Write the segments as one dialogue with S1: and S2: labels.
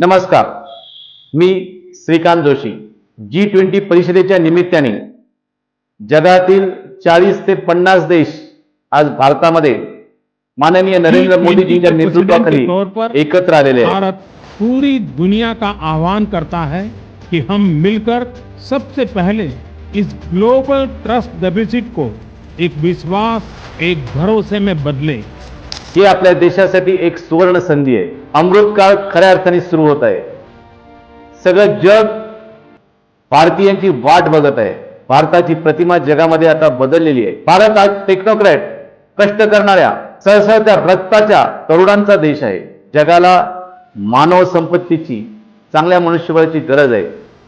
S1: नमस्कार. मी Shrikant Joshi. G twenty परिषदेच्या निमित्ताने जगातील चाळीस ते पन्नास देश आज भारतामध्ये माननीय नरेंद्र
S2: G20
S1: मोदीजींच्या
S2: के
S1: नेतृत्वाखाली
S2: तौर पर
S1: एकत्र आलेले
S2: भारत पूरी दुनिया का आह्वान करता है कि हम मिलकर सबसे पहले इस ग्लोबल ट्रस्ट डेफिसिट को एक विश्वास एक भरोसे में बदलें।
S1: ही आपल्या देशासाठी एक सुवर्ण संधी आहे. अमृत काळ खऱ्या अर्थाने सुरू होत आहे. सगळं जग भारतीयांची वाट बघत आहे. भारताची प्रतिमा जगामध्ये आता बदललेली आहे. भारत आज टेक्नोक्रॅट कष्ट करणाऱ्या सहसळत्या रक्ताच्या तरुणांचा देश आहे. जगाला मानव संपत्तीची चांगल्या मनुष्यबळाची गरज आहे.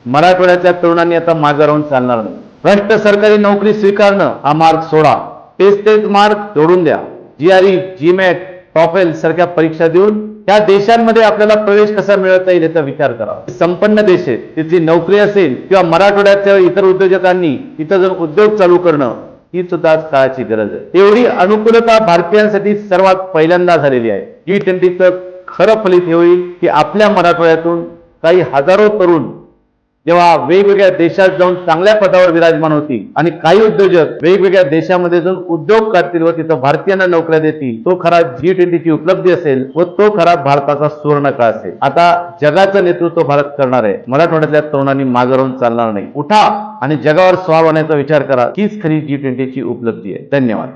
S1: मराठवाड्याच्या तरुणांनी आता मागे राहून चालणार नाही. भ्रष्ट सरकारी नोकरी स्वीकारणं हा मार्ग सोडा. तेच तेच मार्ग जोडून द्या. जीआरई जीमॅट टॉफेल सारख्या परीक्षा देऊन त्या देशांमध्ये आपल्याला प्रवेश कसा मिळवता येईल याचा विचार करा संपन्न देश आहेत. तिथली नोकरी असेल किंवा मराठवाड्याच्या इतर उद्योजकांनी इथं जर उद्योग चालू करणं ही सुद्धा आज काळाची गरज आहे. एवढी अनुकूलता भारतीयांसाठी सर्वात पहिल्यांदा झालेली आहे. जी ट्वेंटीचं खरं फलित हे होईल की आपल्या मराठवाड्यातून काही हजारो तरुण जेव्हा वेगवेगळ्या देशात जाऊन चांगल्या पदावर विराजमान होती. आणि काही उद्योजक वेगवेगळ्या देशामध्ये जाऊन उद्योग करतील व तिथं भारतीयांना नोकऱ्या देतील. तो खरा जी ट्वेंटीची उपलब्धी असेल व तो खरा भारताचा सुवर्ण काळ असेल. आता जगाचं नेतृत्व भारत करणार आहे. मराठवाड्यातल्या तरुणांनी मागे राहून चालणार नाही. उठा आणि जगावर स्वार होण्याचा विचार करा. हीच खरी जी ट्वेंटीची उपलब्धी आहे. धन्यवाद.